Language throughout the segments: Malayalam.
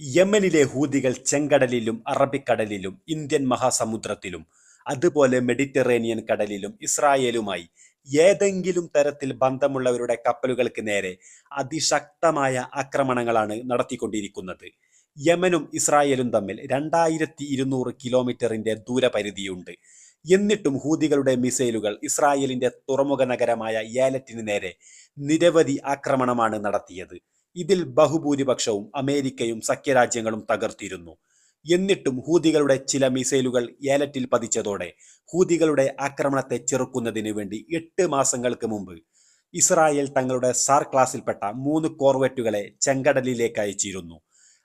യമനിലെ ഹൂതികൾ ചെങ്കടലിലും അറബിക്കടലിലും ഇന്ത്യൻ മഹാസമുദ്രത്തിലും അതുപോലെ മെഡിറ്ററേനിയൻ കടലിലും ഇസ്രായേലുമായി ഏതെങ്കിലും തരത്തിൽ ബന്ധമുള്ളവരുടെ കപ്പലുകൾക്ക് നേരെ അതിശക്തമായ ആക്രമണങ്ങളാണ് നടത്തിക്കൊണ്ടിരിക്കുന്നത്. യമനും ഇസ്രായേലും തമ്മിൽ രണ്ടായിരത്തി ഇരുന്നൂറ് കിലോമീറ്ററിന്റെ ദൂരപരിധിയുണ്ട്. എന്നിട്ടും ഹൂതികളുടെ മിസൈലുകൾ ഇസ്രായേലിന്റെ തുറമുഖ നഗരമായ ഏലറ്റിന് നേരെ നിരവധി ആക്രമണമാണ് നടത്തിയത്. ഇതിൽ ബഹുഭൂരിപക്ഷവും അമേരിക്കയും സഖ്യരാജ്യങ്ങളും തകർത്തിരുന്നു. എന്നിട്ടും ഹൂതികളുടെ ചില മിസൈലുകൾ ഏലറ്റിൽ പതിച്ചതോടെ ഹൂതികളുടെ ആക്രമണത്തെ ചെറുക്കുന്നതിന് വേണ്ടി എട്ട് മാസങ്ങൾക്ക് മുമ്പ് ഇസ്രായേൽ തങ്ങളുടെ സാർ ക്ലാസിൽപ്പെട്ട മൂന്ന് കോർവെറ്റുകളെ ചെങ്കടലിലേക്ക് അയച്ചിരുന്നു.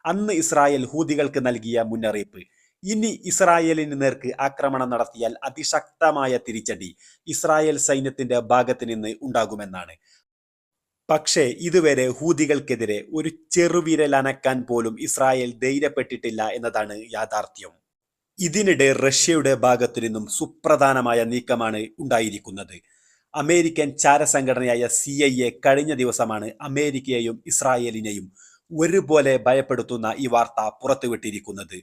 അന്ന് ഇസ്രായേൽ ഹൂതികൾക്ക് നൽകിയ മുന്നറിയിപ്പ് ഇനി ഇസ്രായേലിന് നേർക്ക് ആക്രമണം നടത്തിയാൽ അതിശക്തമായ തിരിച്ചടി ഇസ്രായേൽ സൈന്യത്തിന്റെ ഭാഗത്ത് നിന്ന് ഉണ്ടാകുമെന്നാണ്. പക്ഷേ ഇതുവരെ ഹൂതികൾക്കെതിരെ ഒരു ചെറുവിരൽ അനക്കാൻ പോലും ഇസ്രായേൽ ധൈര്യപ്പെട്ടിട്ടില്ല എന്നതാണ് യാഥാർത്ഥ്യം. ഇതിനിടെ റഷ്യയുടെ ഭാഗത്തു നിന്നും സുപ്രധാനമായ നീക്കമാണ് ഉണ്ടായിരിക്കുന്നത്. അമേരിക്കൻ ചാരസംഘടനയായ സി ഐ എ കഴിഞ്ഞ ദിവസമാണ് അമേരിക്കയെയും ഇസ്രായേലിനെയും ഒരുപോലെ ഭയപ്പെടുത്തുന്ന ഈ വാർത്ത പുറത്തുവിട്ടിരിക്കുന്നത്.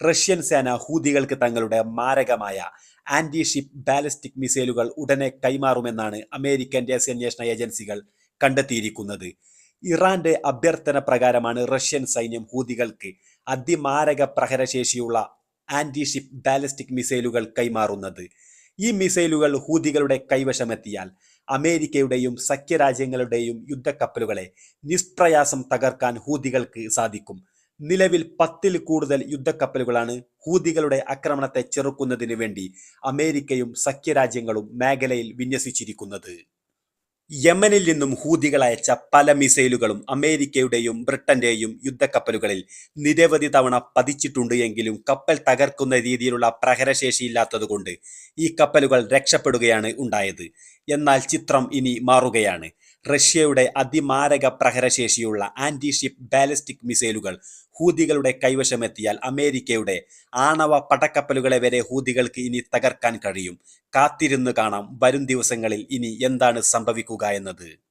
റഷ്യൻ സേന ഹൂതികൾക്ക് തങ്ങളുടെ മാരകമായ ആന്റി ഷിപ്പ് ബാലിസ്റ്റിക് മിസൈലുകൾ ഉടനെ കൈമാറുമെന്നാണ് അമേരിക്കൻ രഹസ്യാന്വേഷണ ഏജൻസികൾ കണ്ടെത്തിയിരിക്കുന്നത്. ഇറാന്റെ അഭ്യർത്ഥന പ്രകാരമാണ് റഷ്യൻ സൈന്യം ഹൂതികൾക്ക് അതിമാരക പ്രഹരശേഷിയുള്ള ആന്റി ഷിപ്പ് ബാലിസ്റ്റിക് മിസൈലുകൾ കൈമാറുന്നത്. ഈ മിസൈലുകൾ ഹൂതികളുടെ കൈവശമെത്തിയാൽ അമേരിക്കയുടെയും സഖ്യരാജ്യങ്ങളുടെയും യുദ്ധക്കപ്പലുകളെ നിഷ്പ്രയാസം തകർക്കാൻ ഹൂതികൾക്ക് സാധിക്കും. നിലവിൽ പത്തിൽ കൂടുതൽ യുദ്ധക്കപ്പലുകളാണ് ഹൂതികളുടെ ആക്രമണത്തെ ചെറുക്കുന്നതിന് വേണ്ടി അമേരിക്കയും സഖ്യരാജ്യങ്ങളും മേഖലയിൽ വിന്യസിച്ചിരിക്കുന്നത്. യമനിൽ നിന്നും ഹൂതികൾ അയച്ച പല മിസൈലുകളും അമേരിക്കയുടെയും ബ്രിട്ടന്റെയും യുദ്ധക്കപ്പലുകളിൽ നിരവധി തവണ പതിച്ചിട്ടുണ്ട് എങ്കിലും കപ്പൽ തകർക്കുന്ന രീതിയിലുള്ള പ്രഹരശേഷിയില്ലാത്തതുകൊണ്ട് ഈ കപ്പലുകൾ രക്ഷപ്പെടുകയാണ് ഉണ്ടായത്. എന്നാൽ ചിത്രം ഇനി മാറുകയാണ്. റഷ്യയുടെ അതിമാരക പ്രഹരശേഷിയുള്ള ആന്റിഷിപ്പ് ബാലിസ്റ്റിക് മിസൈലുകൾ ഹൂതികളുടെ കൈവശമെത്തിയാൽ അമേരിക്കയുടെ ആണവ പടക്കപ്പലുകളെ വരെ ഹൂതികൾക്ക് ഇനി തകർക്കാൻ കഴിയും. കാത്തിരുന്ന് കാണാം. വരും ദിവസങ്ങളിൽ ഇനി എന്താണ് സംഭവിക്കുക എന്നത്.